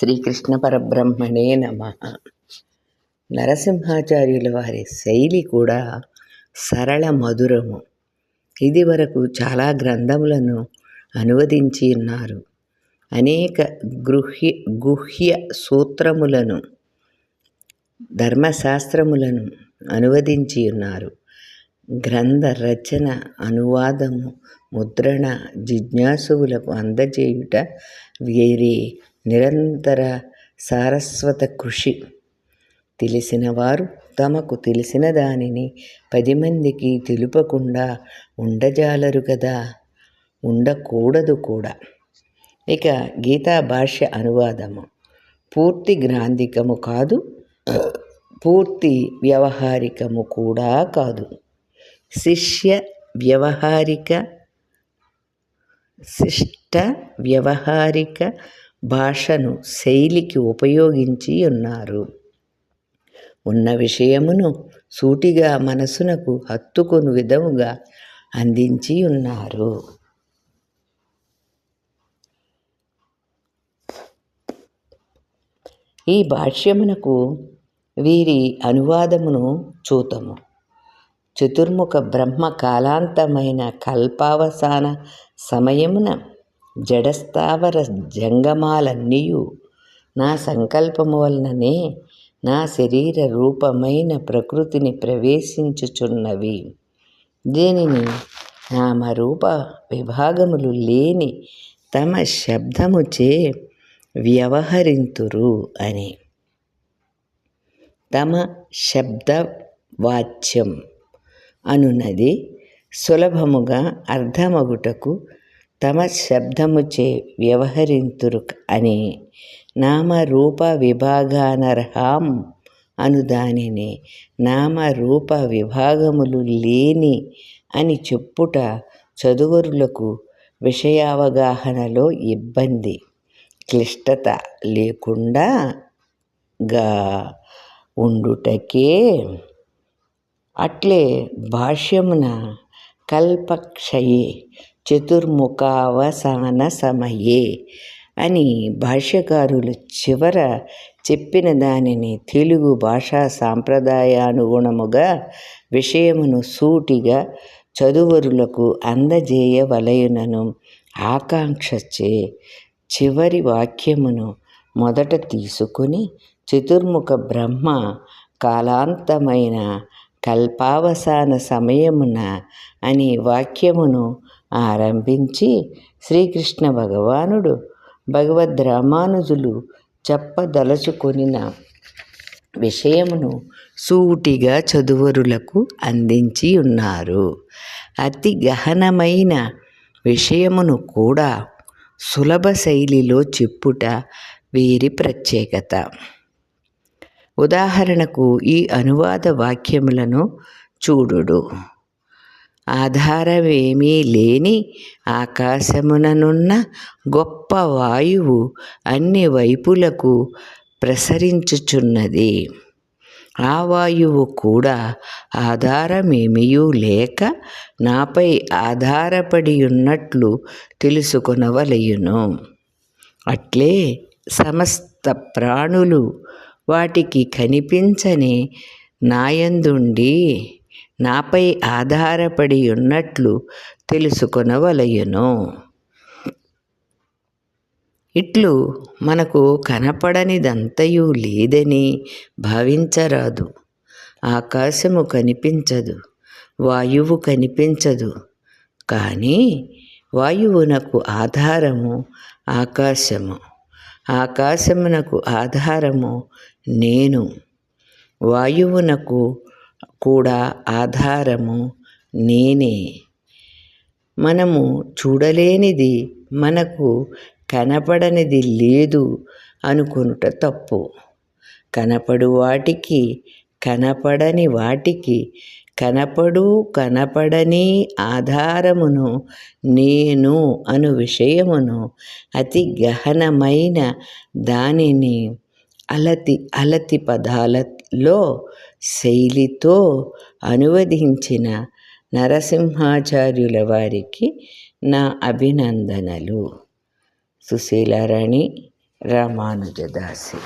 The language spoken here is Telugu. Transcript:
శ్రీకృష్ణ పరబ్రహ్మణే నమ. నరసింహాచార్యుల వారి శైలి కూడా సరళ మధురము. ఇది వరకు చాలా గ్రంథములను అనువదించి ఉన్నారు. అనేక గృహ్య గుహ్య సూత్రములను ధర్మశాస్త్రములను అనువదించి ఉన్నారు. గ్రంథ రచన అనువాదము ముద్రణ జిజ్ఞాసువులకు అందజేయుట వీరి నిరంతర సారస్వత కృషి. తెలిసిన వారు తమకు తెలిసిన దానిని పది మందికి తెలుపకుండా ఉండజాలరు కదా ఉండకూడదు కూడా. ఇక గీతా భాష్య అనువాదము. పూర్తి గ్రాంధికము కాదు పూర్తి వ్యవహారికము కూడా కాదు. శిష్య వ్యవహారిక శిష్ట వ్యవహారిక భాషను శైలికి ఉపయోగించి ఉన్నారు. ఉన్న విషయమును సూటిగా మనసునకు హత్తుకుని విధముగా అందించి ఉన్నారు. ఈ భాష్యమునకు వీరి అనువాదమును చూతము. చతుర్ముఖ బ్రహ్మ కాలాంతమైన కల్పావసాన సమయమున జడస్థావర జంగమాలన్నీయు. నా సంకల్పము వలననే నా శరీర రూపమైన ప్రకృతిని ప్రవేశించుచున్నవి. దీనిని? నామరూప విభాగములు లేని తమ శబ్దముచే వ్యవహరింతురు అని. తమ శబ్దవాచ్యం అనునది సులభముగా అర్థమగుటకు తమ శబ్దముచే వ్యవహరింతురు అని నామరూప విభాగానర్హాం అను దానిని నామరూప విభాగములు లేని అని చెప్పుట చదువరులకు విషయావగాహనలో ఇబ్బంది. క్లిష్టత లేకుండా గా ఉండుటకే అట్లే భాష్యమున కల్పక్షయే చతుర్ముఖావసాన సమయే అని భాష్యకారులు చివర చెప్పిన దానిని తెలుగు భాషా సాంప్రదాయానుగుణముగా విషయమును సూటిగా చదువరులకు అందజేయవలయునను ఆకాంక్షచే చివరి వాక్యమును మొదట తీసుకొని చతుర్ముఖ బ్రహ్మ కాలాంతమైన కల్పావసాన సమయమున అని వాక్యమును ఆరంభించి శ్రీకృష్ణ భగవానుడు భగవద్ రామానుజులు చెప్పదలుచుకొనిన విషయమును సూటిగా చదువరులకు అందించి ఉన్నారు. అతి గహనమైన విషయమును కూడా సులభ శైలిలో చెప్పుట వీరి ప్రత్యేకత. ఉదాహరణకు ఈ అనువాద వాక్యములను చూడుడు. ఆధారమేమీ లేని ఆకాశముననున్న గొప్ప వాయువు అన్ని వైపులకు ప్రసరించుచున్నది. ఆ వాయువు కూడా ఆధారమేమియూ లేక నాపై ఆధారపడి ఉన్నట్లు తెలుసుకొనవలయును. అట్లే సమస్త ప్రాణులు వాటికి కనిపించని నాయందుండి నాపై ఆధారపడి ఉన్నట్లు తెలుసుకొనవలయును ఇట్లు మనకు కనపడనిదంతయు లేదని భావించరాదు. ఆకాశము కనిపించదు వాయువు కనిపించదు. కానీ వాయువునకు ఆధారము ఆకాశము. ఆకాశమునకు ఆధారము నేను. వాయువునకు కూడా ఆధారము నేనే. మనము చూడలేనిది మనకు కనపడనిది లేదు అనుకొనుట తప్పు. కనపడు వాటికి కనపడని వాటికి కనపడు కనపడని ఆధారమును నేను అను విషయమును అతి గహనమైన దానిని అలతి అలతి పదాలలో శైలితో అనువదించిన నరసింహాచార్యుల వారికి నా అభినందనలు. సుశీలారాణి రామానుజదాసి.